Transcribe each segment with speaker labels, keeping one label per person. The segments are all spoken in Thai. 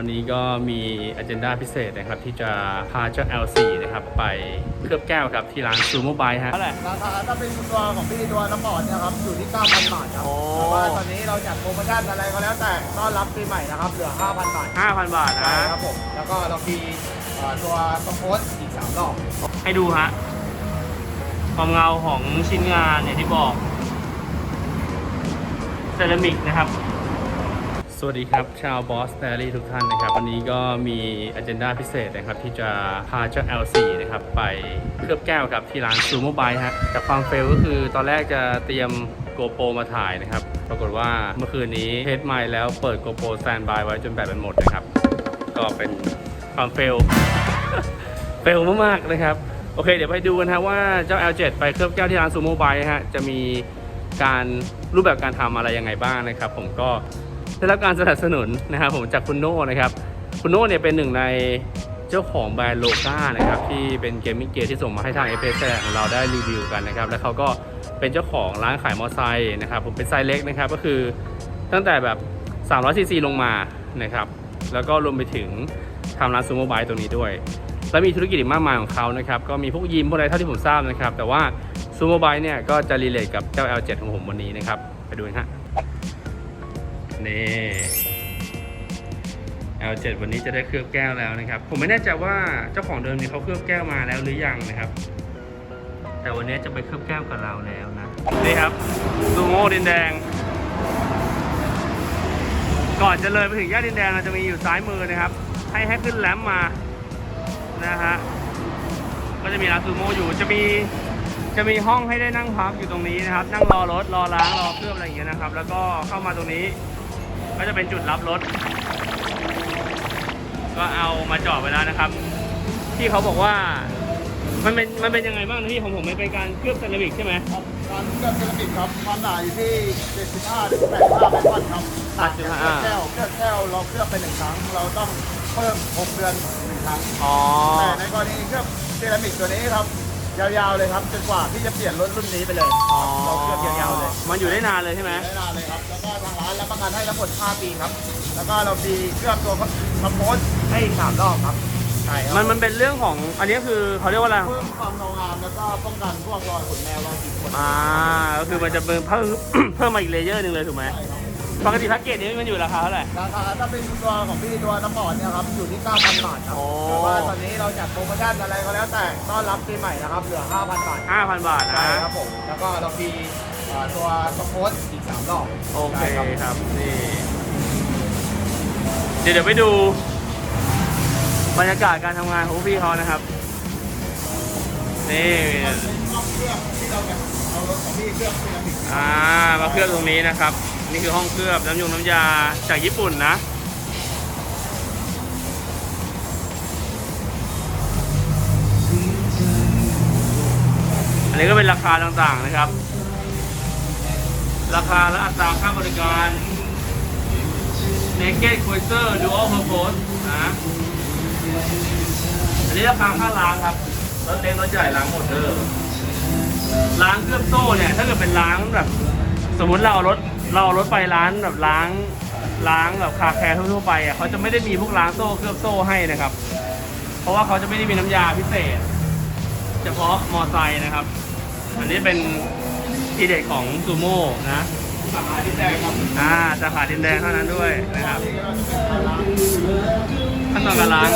Speaker 1: วันนี้ก็มีอ g e n d a พิเศษนะครับ ที่จะพาเจ้า L4 นะครับ ไปเคลือบแก้วครับที่ร้านซูโม่ไบฮะเท่าไหร่
Speaker 2: ราคาถ้าเป็นตัวของพี่ตัวสปอร์ตเนี่ยครับอยู่ที่ 9,000 บาทครับ
Speaker 1: โอ้
Speaker 2: แต่ว่าตอนนี้เราจัดโปรโมชั่นอะไรก็แล้วแต่ต้อนรับปีใหม่นะครับ เหลือ 5,000 บาท
Speaker 1: 5,000 บาท
Speaker 2: ใช่
Speaker 1: นะครับ
Speaker 2: ผม แล้วก็เรามีเอ่อตัวสปอร์ตอีก3รอบ
Speaker 1: ให้ดูฮะความเงาของชิ้นงานเนี่ยที่บอกเซรามิกนะครับส วัสดีครับ ชาวบอสแตรี่ทุกท่านนะครับ วันนี้ก็มีอ g e n d a พิเศษนะครับ ที่จะพาเจ้า L4 นะครับ ไปเคลือบแก้วครับที่ร้านซูโม่ไบฮะแต่ความเฟลก็คือตอนแรกจะเตรียมโกโปรมาถ่ายนะครับ ปรากฏว่าเมื่อคืนนี้เทสไมล์แล้วเปิดโกโปรสแตนบายไว้จนแบตมันหมดนะครับ ก็เป็นความเฟลเฟลมากๆนะครับ โอเค เดี๋ยวไปดูกันฮะว่าเจ้า L7 ไปเคลือบแก้วที่ร้านซูโม่ไบฮะจะมีการรูปแบบการทำอะไรยังไงบ้างนะครับ ผมก็ ได้รับการสนับสนุนนะครับผมจากคุณโน่นะครับ คุณโน่เนี่ยเป็นหนึ่งในเจ้าของแบรนด์โลกานะครับที่เป็นเกมมิ่งเกียร์ที่ส่งมาให้ทาง f อ s ของเราได้รีวิวกันนะครับ แล้วเขาก็เป็นเจ้าของร้านขายมอเตอร์ไซค์นะครับผมเป็นไซส์เล็กนะครับก็คือตั้งแต่แบบ300ซีซีลงมานะครับแล้วก็รวมไปถึงทำร้านซูโม่ไบตรงนี้ด้วย และมีธุรกิจอีกมากมายของเขานะครับ ก็มีพวกยิมพวกอะไรเท่าที่ผมทราบนะครับ แต่ว่าซูโม่ไบเนี่ยก็จะรีเลทกับเจ้า L7 ของผมวันนี้นะครับ ไปดูกันฮะ นี่ L7 วันนี้จะได้เคลือบแก้วแล้วนะครับ ผมไม่แน่ใจว่าเจ้าของเดิมเนี่ยเขาเคลือบแก้วมาแล้วหรือยังนะครับ แต่วันนี้จะไปเคลือบแก้วกับเราแล้วนะ นี่ครับซูโม่ดินแดง ก่อนจะเลยไปถึงแยกดินแดงเราจะมีอยู่ซ้ายมือนะครับ ให้ให้ขึ้นแลมมานะฮะ ก็จะมีร้านซูโม่อยู่ จะมีจะมีห้องให้ได้นั่งพักอยู่ตรงนี้นะครับ นั่งรอรถรอล้างรอเครื่องอะไรอย่างเงี้ยนะครับ แล้วก็เข้ามาตรงนี้ ก็จะเป็นจุดรับรถ ก็เอามาจอดไว้แล้วนะครับ ที่เขาบอกว่า มันเป็นมันเป็นยังไงบ้างนะพี่ของผมมันเป็นการเคลือบเซรามิกใช่ไหม
Speaker 2: ครับการเคลือบเซรามิกครับความหนาอยู่ที่ 75ถึง85ไมครอนครับต่างจากเคลือบแก้วเคลือบแก้วเราเคลือบไปหนึ่งครั้ง เราต้องเพิ่ม 6 เดือนหนึ่งครั้ง
Speaker 1: อ๋อ
Speaker 2: แต่ในกรณีเคลือบเซรามิกตัวนี้ครับ ยาวๆเลยครับจนกว่าที่จะเปลี่ยนรถรุ่นนี้ไปเลย
Speaker 1: อ๋อ
Speaker 2: เราเคลือบยาวๆเลย
Speaker 1: มันอยู่ได้นานเลยใช่ไหม
Speaker 2: ได้นานเลยครับแล้วก็ทางร้านรับประกันให้ทั้งหมด5ปีครับ แล้วก็เรามีเคลือบตัวคอมโพสให้อีก3รอบครับใช่ครับ
Speaker 1: มันมันเป็นเรื่องของอันนี้คือเขาเรียกว่าอะไร
Speaker 2: เพิ่มความเงางามแล้วก็ป้องกันพวกรอยขนแมวรอยขีดข่วน
Speaker 1: อ่าก็คือมันจะเพิ่มเพิ่มเพิ่มมาอีกเลเยอร์หนึ่งเลยถูกไหม
Speaker 2: ใช่ครับ
Speaker 1: ปกติแพ็กเกจนี้มันอยู่ราคาเท่าไหร่
Speaker 2: ราคาถ้าเป็นตัวของพี่ตัวสปอร์ตเนี่ยครับอยู่ที่ 9,000 บาทครับ
Speaker 1: โอ้
Speaker 2: แต่ว่าตอนนี้เราจัดโปรโมชั่นอะไรก็แล้วแต่ต้อนรับปีใหม่นะครับเหลือ 5,000 บาท
Speaker 1: 5,000 บาท
Speaker 2: ใช่
Speaker 1: นะ
Speaker 2: ครับผม แล้วก็เรามีเอ่อตัวสปอร์ตอีก3รอบ
Speaker 1: โอเค
Speaker 2: ใช่ครับ
Speaker 1: ครับ นี่ เดี๋ยวเดี๋ยวไปดู บรรยากาศการทำงานของพวกพี่เขานะครับ นี่
Speaker 2: ห้องเครื่องที่เราจะเอารถของพี่เครื่องเซรามิก
Speaker 1: อ่า มาเคลือบตรงนี้นะครับ นี่คือห้องเคลือบน้ำยงน้ำยาจากญี่ปุ่นนะ อันนี้ก็เป็นราคาต่างๆนะครับ ราคาและอัตราค่าบริการ Naked Cruiser Dual Purpose นะ อันนี้ราคาค่าล้างครับรถเล็กรถใหญ่ล้างหมดเด้อล้างเคลือบโซ่เนี่ย ถ้าเกิดเป็นล้างแบบ สมมติเราเอารถ เราเอารถไปร้านแบบล้างล้างแบบคาแคร์ทั่วๆไปอะเขาจะไม่ได้มีพวกล้างโซ่เคลือบโซ่ให้นะครับ เพราะว่าเขาจะไม่ได้มีน้ำยาพิเศษ เฉพาะมอไซค์นะครับ อันนี้เป็นทีเด็ดของซูโม่นะ
Speaker 2: สาขาที่แดงครับ
Speaker 1: อ่าสาขาดินแดงเท่านั้นด้วยนะครับขั้นตอนการล้าง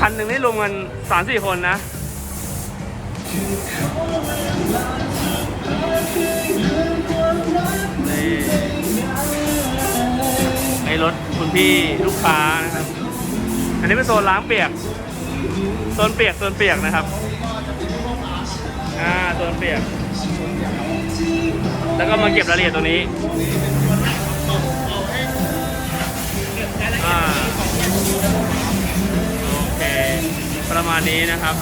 Speaker 1: คันหนึ่งนี่รวมกันสามสี่คนนะ นี่ในรถคุณพี่ลูกค้านะครับ อันนี้เป็นโซนล้างเปียก โซนเปียก โซนเปียกนะครับ อ่า โซนเปียก แล้วก็มาเก็บรายละเอียดตรงนี้อ่าโอเค ประมาณนี้นะครับ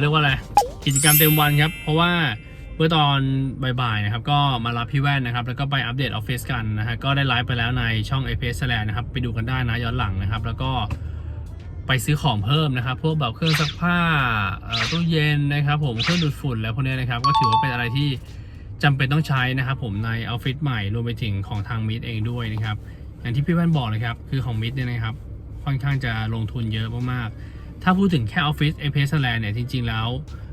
Speaker 1: เรียกว่าอะไรกิจกรรมเต็มวันครับ เพราะว่าเมื่อตอนบ่ายๆนะครับก็มารับพี่แว่นนะครับ แล้วก็ไปอัปเดตออฟฟิศกันนะฮะก็ได้ไลฟ์ไปแล้วในช่อง a p s l a n d นะครับ ไปดูกันได้นะย้อนหลังนะครับ แล้วก็ไปซื้อของเพิ่มนะครับ พวกแบบเครื่องซักผ้าตู้เย็นนะครับ ผมเครื่องดูดฝุ่นแล้วพวกนี้นะครับ ก็ถือว่าเป็นอะไรที่จำเป็นต้องใช้นะครับ ผมในออฟฟิศใหม่รวมไปถึงของทางมิดเองด้วยนะครับอย่างที่พี่แว่นบอกเลยครับคือของมิดเนี่ยนะครับค่อนข้างจะลงทุนเยอะมากๆ ถ้าพูดถึงแค่ออฟฟิศ a p s l a n d เนี่ยจริง ๆ แล้ว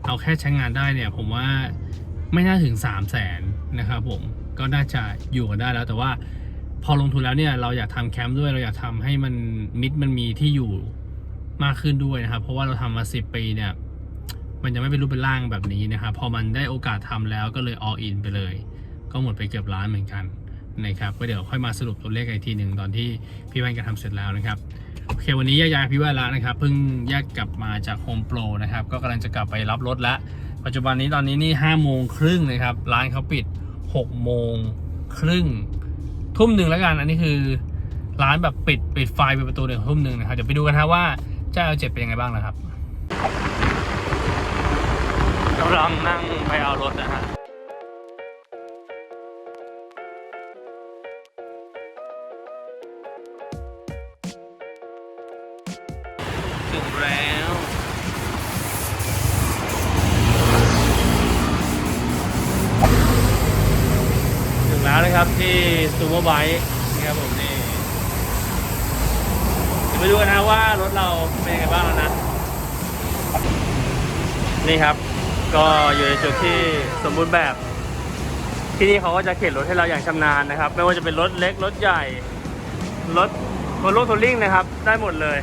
Speaker 1: เอาแค่ใช้งานได้เนี่ย ผมว่าไม่น่าถึง 3 0 0แสนนะครับผมก็น่าจะอยู่กันได้แล้วแต่ว่าพอลงทุนแล้วเนี่ยเราอยากทำแคมป์ด้วยเราอยากทำให้มันมิดมันมีที่อยู่มากขึ้นด้วยนะครับ เพราะว่าเราทำมา 10 ปีเนี่ยมันจะไม่เป็นรูปเป็นร่างแบบนี้นะครับพอมันได้โอกาสทำแล้วก็เลย all in ไปเลย ก็หมดไปเกือบล้านเหมือนกันนะครับก็เดี๋ยวค่อยมาสรุปตัวเลขอีกทีหนึ่งตอนที่พี่แว่นกระทำเสร็จแล้วนะครับ โอเควันนี้ยกย้าพี่ว่นแล้วนะครับเพิ่งแยกกลับมาจากโฮมโปรนะครับก็กำลังจะกลับไปรับรถแล้วปัจจุบันนี้ตอนนี้นี่ห้าโมงครึ่งนะครับร้านเขาปิดหกโมงครึ่งทุ่มหนึ่งแล้วกันอันนี้คือร้านแบบปิดปิดไฟปิดประตูเดี๋ยวทุ่มหนึ่งนะครับเดี๋ยวไปดูกันนะว่าเจ้าเจ็ดเป็นยังไงบ้างนะครับกำลังนั่งไปเอารถนะฮะ ที่ซูเปอร์ไบค์นะครับผมนี่เดี๋ยวไปดูกันนะว่ารถเราเป็นยังไงบ้างแล้วนะ นี่ครับ ก็อยู่ในจุดที่สมบูรณ์แบบ ที่นี่เขาก็จะเข็นรถให้เราอย่างชำนาญนะครับ ไม่ว่าจะเป็นรถเล็กรถใหญ่ รถรถโลทัวริงนะครับ ได้หมดเลย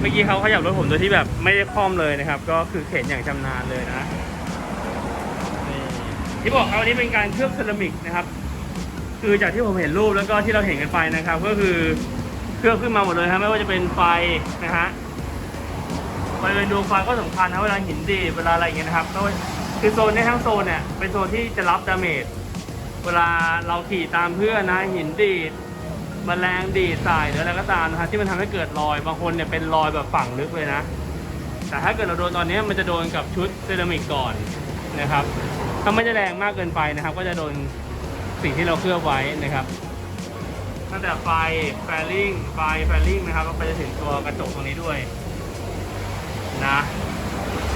Speaker 1: เมื่อกี้เขาขยับรถผมโดยที่แบบไม่ได้คล่อมเลยนะครับ ก็คือเข็นอย่างชำนาญเลยนะ ที่บอกครับวันนี้เป็นการเคลือบเซรามิกนะครับ คือจากที่ผมเห็นรูปแล้วก็ที่เราเห็นกันไปนะครับ ก็คือเคลือบขึ้นมาหมดเลยครับไม่ว่าจะเป็นไฟนะฮะบริเวณดวงไฟก็สำคัญนะเวลาหินดีเวลาอะไรอย่างเงี้ยนะครับก็คือโซนในทั้งโซนเนี่ยเป็นโซนที่จะรับดาเมจเวลาเราขี่ตามเพื่อนนะหินดีดมแมลงดีดใส่หรืออะไรก็ตามนะครับที่มันทำให้เกิดรอยบางคนเนี่ยเป็นรอยแบบฝังลึกเลยนะ แต่ถ้าเกิดเราโดนตอนนี้มันจะโดนกับชุดเซรามิกก่อนนะครับ ถ้าไม่ได้แรงมากเกินไปนะครับ ก็จะโดนสิ่งที่เราเคลือบไว้นะครับตั้งแต่ไฟแฟลิงไฟแฟลิงนะครับ ก็ไปจนถึงตัวกระจกตรงนี้ด้วยนะ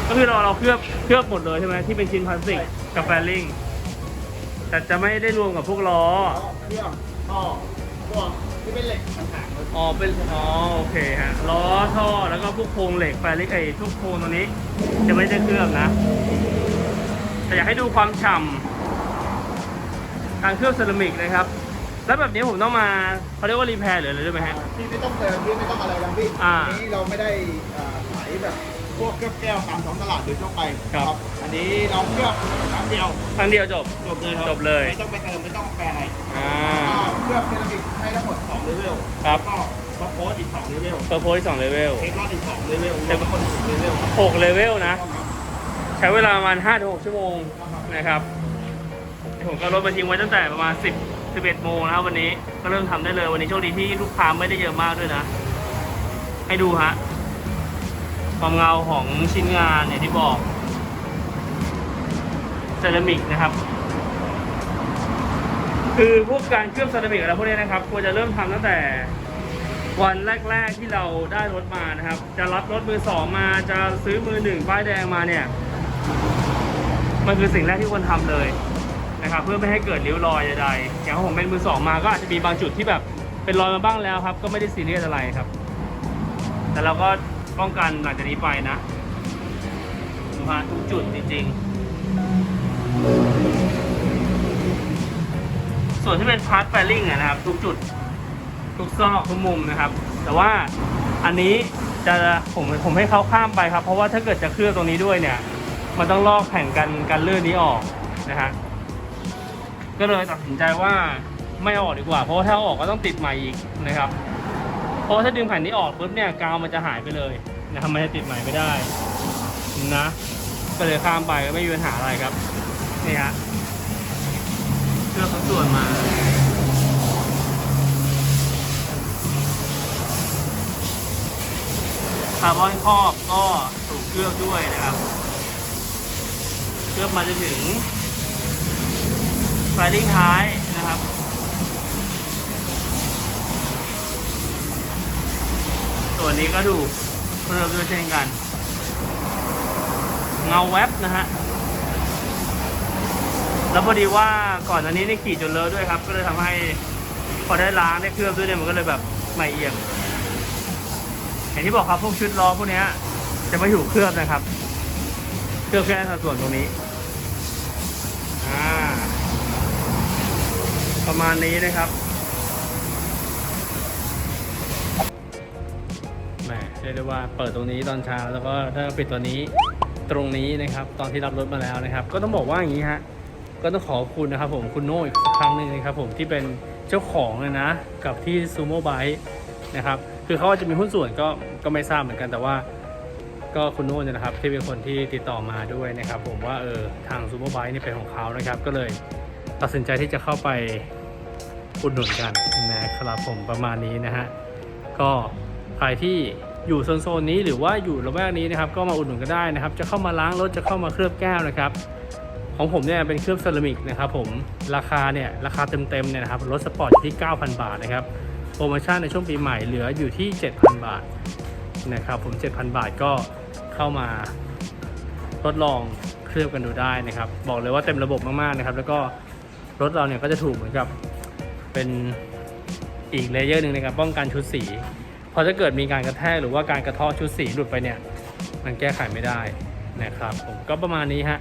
Speaker 1: ก็คือเราเราเคลือบเคลือบหมดเลยใช่ไหมที่เป็นชิ้นพลาสติกกับแฟลิงแต่จะไม่ได้รวมกับพวกล้อ
Speaker 2: เครื่องท่อพวกที่เป็นเหล็กต่างๆเลย
Speaker 1: อ๋อเป็นอ๋อโอเคฮะล้อท่อแล้วก็พวกโครงเหล็กแฟลิกไอ้ทุกโครงตัวนี้ จะไม่ได้เคลือบนะ แต่อยากให้ดูความฉ่ำการเคลือบเซรามิกนะครับ แล้วแบบนี้ผมต้องมาเขาเรียกว่ารีแพร์หรืออะไรด้วยไหมฮะ
Speaker 2: ที่ไม่ต้องเติมที่ไม่ต้องอะไรทั้งพี่
Speaker 1: อ่า
Speaker 2: อันนี้เราไม่ได้เอ่อขายแบบพวกเคลือบแก้วตามท้องตลาดโดยทั่วไป
Speaker 1: ครับ
Speaker 2: อันนี้เราเคลือบครั้งเดียว
Speaker 1: ครั้งเดียวจบ
Speaker 2: จบเลยครับ
Speaker 1: จบเลย
Speaker 2: ไม่ต้องไปเติมไม่ต้องแปรอะไร
Speaker 1: อ่า
Speaker 2: ก็เคลือบเซรามิกให้ทั้งหมด2เลเวล
Speaker 1: ครับ
Speaker 2: ก็ท็อปโพสอีก2เลเวล
Speaker 1: เปอร์โพสสองเลเวล
Speaker 2: เทคลอดอีก2เลเวลแล้วก็คนอีกเลเวล
Speaker 1: หกเลเวลนะใช้เวลาประมาณ5ถึง6ชั่วโมงนะครับผมก็รถมาทิ้งไว้ตั้งแต่ประมาณ 10 11โมงนะครับวันนี้ก็เริ่มทำได้เลยวันนี้โชคดีที่ลูกค้าไม่ได้เยอะมากด้วยนะ ให้ดูฮะความเงาของชิ้นงานเนี่ยที่บอกเซรามิกนะครับ คือพวกการเคลือบเซรามิกอะไรพวกนี้นะครับ ควรจะเริ่มทำตั้งแต่วันแรก ๆที่เราได้รถมานะครับ จะรับรถมือสองมาจะซื้อมือหนึ่งป้ายแดงมาเนี่ย มันคือสิ่งแรกที่ควรทำเลยนะครับเพื่อไม่ให้เกิดริ้วรอยใดๆอย่างของผมเป็นมือสองมาก็อาจจะมีบางจุดที่แบบเป็นรอยมาบ้างแล้วครับ ก็ไม่ได้ซีเรียสอะไรครับ แต่เราก็ป้องกันหลังจากนี้ไปนะดูฮะทุกจุดจริง ๆ ส่วนที่เป็นพาร์ทแฟลิงนะครับ ทุกจุด ทุกซอกทุกมุมนะครับ แต่ว่าอันนี้จะผมผมให้เขาข้ามไปครับ เพราะว่าถ้าเกิดจะเคลือบตรงนี้ด้วยเนี่ย มันต้องลอกแผ่นกันกันลื่นนี้ออกนะฮะก็เลยตัดสินใจว่าไม่ออกดีกว่า เพราะว่าถ้าออกก็ต้องติดใหม่อีกนะครับ เพราะว่าถ้าดึงแผ่นนี้ออกปุ๊บเนี่ยกาวมันจะหายไปเลยนะครับมันจะติดใหม่ไม่ได้นะก็เลยข้ามไปก็ไม่มีปัญหาอะไรครับนี่ฮะเคลือบทั้งส่วนมาคาร์บอนครอบก็ถูกเคลือบด้วยนะครับ ลือบมาจนถึงไฟลิ่งท้ายนะครับส่วนนี้ก็ถูเคลือบด้วยเช่นกัน เงาแวบนะฮะแล้วพอดีว่าก่อนอันนี้ได้ขี่จนเลอะด้วยครับ ก็เลยทำให้พอได้ล้างได้เคลือบด้วยเนี่ยมันก็เลยแบบใหม่เอียมอย่างที่บอกครับพวกชุดล้อพวกเนี้ยจะไม่ถูกเคลือบนะครับ เคลือบแค่สัดส่วนตรงนี้ อ่า ประมาณนี้นะครับแหมเรียกได้ว่าเปิดตรงนี้ตอนเช้าแล้วก็ถ้าปิดตัวนี้ตรงนี้นะครับ ตอนที่รับรถมาแล้วนะครับ ก็ต้องบอกว่าอย่างนี้ฮะก็ต้องขอบคุณนะครับผมคุณโน่อีกครั้งหนึ่งนะครับผมที่เป็นเจ้าของเลยนะ กับที่ซูโม่ไบนะครับ คือเขาอาจจะมีหุ้นส่วนก็ก็ไม่ทราบเหมือนกันแต่ว่า ก็คุณโน่นนะครับที่เป็นคนที่ติดต่อมาด้วยนะครับ ผมว่าเออทางซูเปอร์ไบค์นี่เป็นของเขานะครับ ก็เลยตัดสินใจที่จะเข้าไปอุดหนุนกันนะครับผมประมาณนี้นะฮะก็ใครที่อยู่โซนๆนี้หรือว่าอยู่ละแวกนี้นะครับ ก็มาอุดหนุนก็ได้นะครับ จะเข้ามาล้างรถจะเข้ามาเคลือบแก้วนะครับ ของผมเนี่ยเป็นเคลือบเซรามิกนะครับ ผมราคาเนี่ยราคาเต็มๆเนี่ยนะครับรถสปอร์ตอยู่ที่ 9,000 บาทนะครับโปรโมชั่นในช่วงปีใหม่เหลืออยู่ที่ 7,000 บาทนะครับผม 7,000 บาทก็ เข้ามาทดลองเคลือบกันดูได้นะครับ บอกเลยว่าเต็มระบบมากๆนะครับ แล้วก็รถเราเนี่ยก็จะถูกเหมือนกับเป็นอีกเลเยอร์หนึ่งในการป้องกันชุดสีพอถ้าเกิดมีการกระแทกหรือว่าการกระเทาะชุดสีหลุดไปเนี่ย มันแก้ไขไม่ได้นะครับ ผมก็ประมาณนี้ฮะ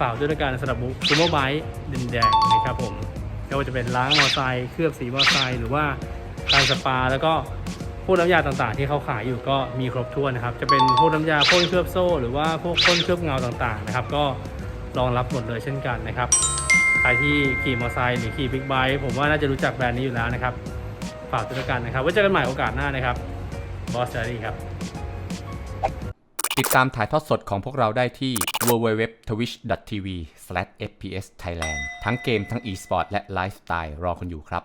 Speaker 1: ฝากด้วยการสำหรับซูโม่ไบค์ดินแดงนะครับผมไม่ว่าจะเป็นล้างมอเตอร์ไซค์เคลือบสีมอเตอร์ไซค์หรือว่าการสปาแล้วก็ พวกน้ำยาต่างๆ ที่เขาขายอยู่ก็มีครบถ้วนนะครับ จะเป็นพวกน้ำยาพ่นเคลือบโซ่ หรือว่าพวกพ่นเคลือบเงาต่างๆนะครับ ก็รองรับหมดเลยเช่นกันนะครับ ใครที่ขี่มอเตอร์ไซค์หรือขี่บิ๊กไบค์ผมว่าน่าจะรู้จักแบรนด์นี้อยู่แล้วนะครับ ฝากด้วยกันนะครับ ไว้เจอกันใหม่โอกาสหน้านะครับบอสเจอรี่ครับ
Speaker 3: ติดตามถ่ายทอดสดของพวกเราได้ที่ www.twitch.tv/fpsthailand ทั้งเกมทั้ง e-sport และไลฟ์สไตล์รอคุณอยู่ครับ